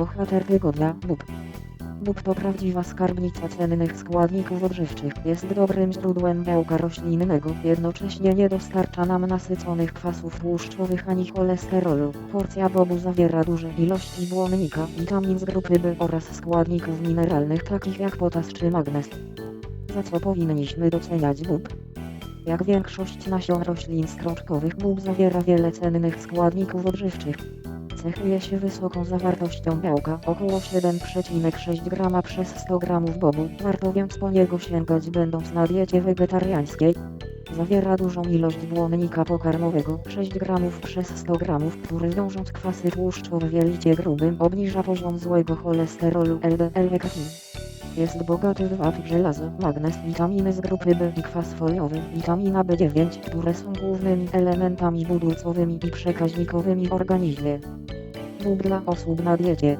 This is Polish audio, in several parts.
Bohater tygodnia, bób. Bób to prawdziwa skarbnica cennych składników odżywczych. Jest dobrym źródłem białka roślinnego, jednocześnie nie dostarcza nam nasyconych kwasów tłuszczowych ani cholesterolu. Porcja bobu zawiera duże ilości błonnika, witamin z grupy B oraz składników mineralnych takich jak potas czy magnez. Za co powinniśmy doceniać bób? Jak większość nasion roślin strączkowych bób zawiera wiele cennych składników odżywczych. Cechuje się wysoką zawartością białka, około 7,6 g przez 100 g bobu, warto więc po niego sięgać będąc na diecie wegetariańskiej. Zawiera dużą ilość błonnika pokarmowego, 6 g przez 100 g, który wiążąc kwasy tłuszczowe w jelicie grubym obniża poziom złego cholesterolu LDL-ektin. Jest bogaty w wapń, żelazo, magnez, witaminy z grupy B i kwas foliowy, witamina B9, które są głównymi elementami budulcowymi i przekaźnikowymi w organizmie. Bób dla osób na diecie.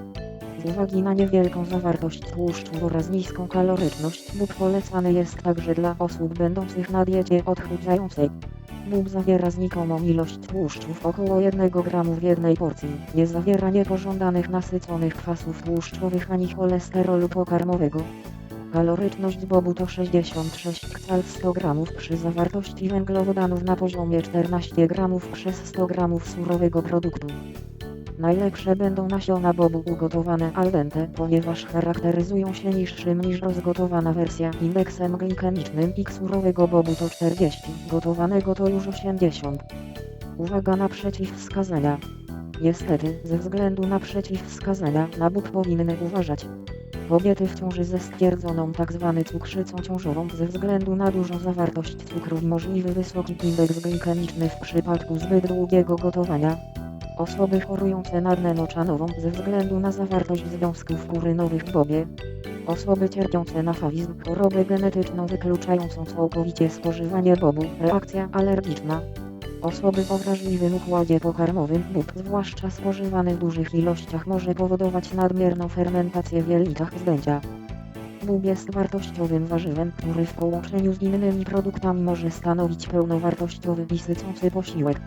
Z uwagi na niewielką zawartość tłuszczu oraz niską kaloryczność, bób polecany jest także dla osób będących na diecie odchudzającej. Bób zawiera znikomą ilość tłuszczów, około 1 g w jednej porcji. Nie zawiera niepożądanych nasyconych kwasów tłuszczowych ani cholesterolu pokarmowego. Kaloryczność bobu to 66 cal 100 g przy zawartości węglowodanów na poziomie 14 g przez 100 g surowego produktu. Najlepsze będą nasiona bobu ugotowane al dente, ponieważ charakteryzują się niższym niż rozgotowana wersja indeksem glikemicznym i surowego bobu to 40, gotowanego to już 80. Uwaga na przeciwwskazania. Niestety, ze względu na przeciwwskazania, na bób powinny uważać. Kobiety w ciąży ze stwierdzoną tzw. cukrzycą ciążową ze względu na dużą zawartość cukru i możliwy wysoki indeks glikemiczny w przypadku zbyt długiego gotowania. Osoby chorujące na adnę moczanową ze względu na zawartość związków urynowych w bobie. Osoby cierpiące na fawizm, chorobę genetyczną wykluczającą całkowicie spożywanie bobu, reakcja alergiczna. Osoby o wrażliwym układzie pokarmowym bób, zwłaszcza spożywany w dużych ilościach może powodować nadmierną fermentację w jelitach zdęcia. Bób jest wartościowym warzywem, który w połączeniu z innymi produktami może stanowić pełnowartościowy i sycący posiłek.